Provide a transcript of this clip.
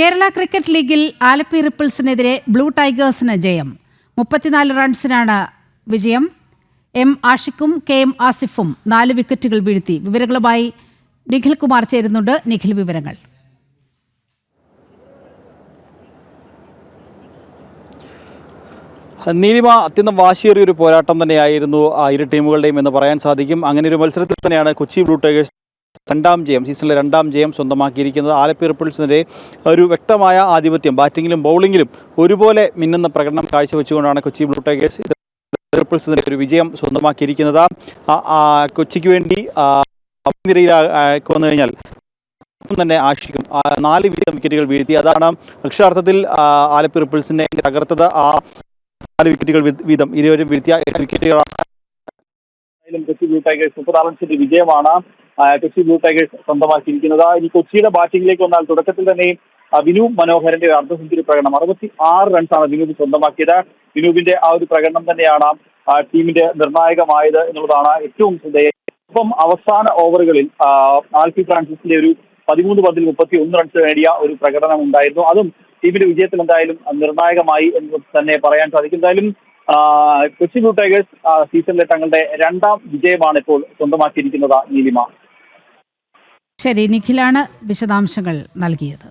Kerala cricket ലീഗിൽ Alleppey റിപ്പിൾസിനെതിരെ blue ടൈഗേഴ്സിന് ജയം. മുപ്പത്തിനാല് റൺസിനാണ് വിജയം. എം ആഷിഖും കെ എം ആസിഫും നാല് വിക്കറ്റുകൾ വീഴ്ത്തി. വിവരങ്ങളുമായി നിഖിൽ കുമാർ ചേരുന്നുണ്ട്. നിഖിൽ വിവരങ്ങൾ. നീലിമ അത്യന്തം വാശിയേറിയ ഒരു പോരാട്ടം തന്നെയായിരുന്നു ഇരു ടീമുകളുടെയും എന്ന് പറയാൻ സാധിക്കും. അങ്ങനെ ഒരു മത്സരത്തിൽ തന്നെയാണ് കൊച്ചി ബ്ലൂ ടൈഗേഴ്സ് രണ്ടാം ജയം സീസണിലെ രണ്ടാം ജയം സ്വന്തമാക്കിയിരിക്കുന്നത് ആലപ്പി റിപ്പിൾസിനെതിരെ ഒരു വ്യക്തമായ ആധിപത്യം. ബാറ്റിങ്ങിലും ബൗളിങ്ങിലും ഒരുപോലെ മിന്നുന്ന പ്രകടനം കാഴ്ചവെച്ചുകൊണ്ടാണ് കൊച്ചി ബ്ലൂ ടൈഗേഴ്സ് റിപ്പിൾസിനെതിരെ ഒരു വിജയം സ്വന്തമാക്കിയിരിക്കുന്നത്. കൊച്ചിക്ക് വേണ്ടി നിരയിൽ വന്നു കഴിഞ്ഞാൽ തന്നെ ആഷിക്കും നാല് വീതം വിക്കറ്റുകൾ വീഴ്ത്തി. അതാണ് അക്ഷരാർത്ഥത്തിൽ ആലപ്പി റിപ്പിൾസിനെ തകർത്തത്. ആ നാല് വിക്കറ്റുകൾ വീതം ഇരുവരും വീഴ്ത്തിയ വിക്കറ്റുകളാണ് കൊച്ചി ബ്ലൂ ടൈഗേഴ്സ് മുപ്പത് റൺസിന്റെ വിജയമാണ്. കൊച്ചി ബ്ലൂ ടൈഗേഴ്സ് സ്വന്തമാക്കിയിരിക്കുന്നത്. ഇനി കൊച്ചിയുടെ ബാറ്റിംഗിലേക്ക് വന്നാൽ തുടക്കത്തിൽ തന്നെ വിനു മനോഹരന്റെ അർദ്ധ സെഞ്ചുറി പ്രകടനം. അറുപത്തി ആറ് റൺസാണ് വിനൂപ് സ്വന്തമാക്കിയത്. വിനൂപിന്റെ ആ ഒരു പ്രകടനം തന്നെയാണ് ടീമിന്റെ നിർണായകമായത് എന്നുള്ളതാണ് ഏറ്റവും ശ്രദ്ധേയം. ഒപ്പം അവസാന ഓവറുകളിൽ ആൽഫി ഫ്രാൻസിസിന്റെ ഒരു പതിമൂന്ന് പന്തിൽ മുപ്പത്തി ഒന്ന് റൺസ് നേടിയ ഒരു പ്രകടനം ഉണ്ടായിരുന്നു. അതും ടീമിന്റെ വിജയത്തിൽ എന്തായാലും നിർണായകമായി എന്ന് തന്നെ പറയാൻ സാധിക്കും. എന്തായാലും കൊച്ചി ബ്ലൂ ടൈഗേഴ്സ് സീസണിലെ തങ്ങളുടെ രണ്ടാം വിജയമാണ് ഇപ്പോൾ സ്വന്തമാക്കിയിരിക്കുന്നത് നീലിമ. ശരി നിഖിലാണ് വിശദാംശങ്ങൾ നൽകിയത്.